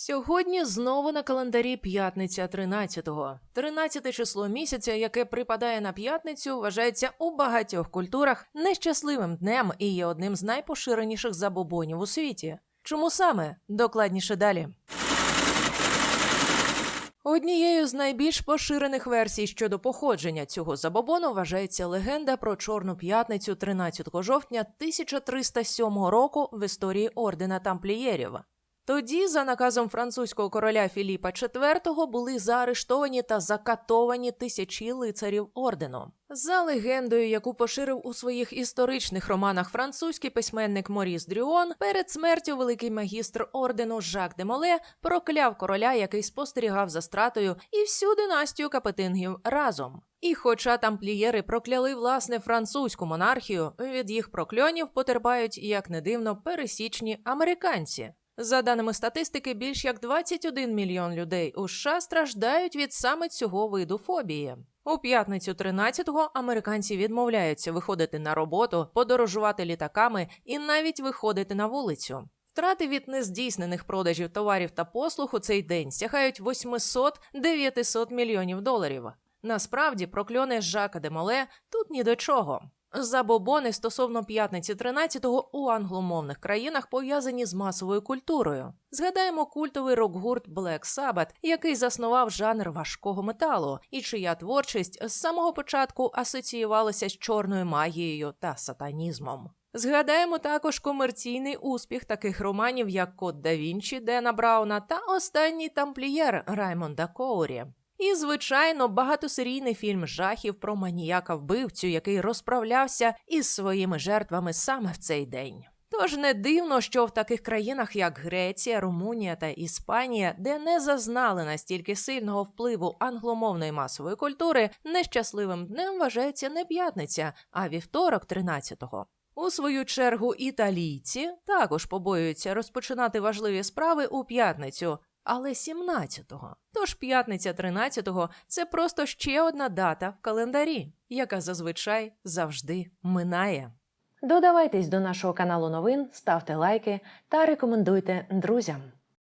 Сьогодні знову на календарі п'ятниця 13-го. 13 число місяця, яке припадає на п'ятницю, вважається у багатьох культурах нещасливим днем і є одним з найпоширеніших забобонів у світі. Чому саме? Докладніше далі. Однією з найбільш поширених версій щодо походження цього забобону вважається легенда про Чорну п'ятницю 13 жовтня 1307 року в історії ордена тамплієрів. Тоді, за наказом французького короля Філіпа IV, були заарештовані та закатовані тисячі лицарів ордену. За легендою, яку поширив у своїх історичних романах французький письменник Моріс Дрюон, перед смертю великий магістр ордену Жак де Моле прокляв короля, який спостерігав за стратою, і всю династію капетингів разом. І хоча тамплієри прокляли власне французьку монархію, від їх прокльонів потерпають, як не дивно, пересічні американці. За даними статистики, більш як 21 мільйон людей у США страждають від саме цього виду фобії. У п'ятницю 13-го американці відмовляються виходити на роботу, подорожувати літаками і навіть виходити на вулицю. Втрати від нездійснених продажів товарів та послуг у цей день сягають 800-900 мільйонів доларів. Насправді, прокльони Жака де Моле тут ні до чого. Забобони стосовно п'ятниці 13-го у англомовних країнах пов'язані з масовою культурою. Згадаємо культовий рок-гурт Black Sabbath, який заснував жанр важкого металу, і чия творчість з самого початку асоціювалася з чорною магією та сатанізмом. Згадаємо також комерційний успіх таких романів, як Код да Вінчі Дена Брауна та Останній тамплієр Раймонда Коурі. І, звичайно, багатосерійний фільм жахів про маніяка вбивцю, який розправлявся із своїми жертвами саме в цей день. Тож не дивно, що в таких країнах, як Греція, Румунія та Іспанія, де не зазнали настільки сильного впливу англомовної масової культури, нещасливим днем вважається не п'ятниця, а вівторок 13-го. У свою чергу італійці також побоюються розпочинати важливі справи у п'ятницю, але 17-го. Тож п'ятниця 13-го – це просто ще одна дата в календарі, яка зазвичай завжди минає. Додавайтесь до нашого каналу новин, ставте лайки та рекомендуйте друзям.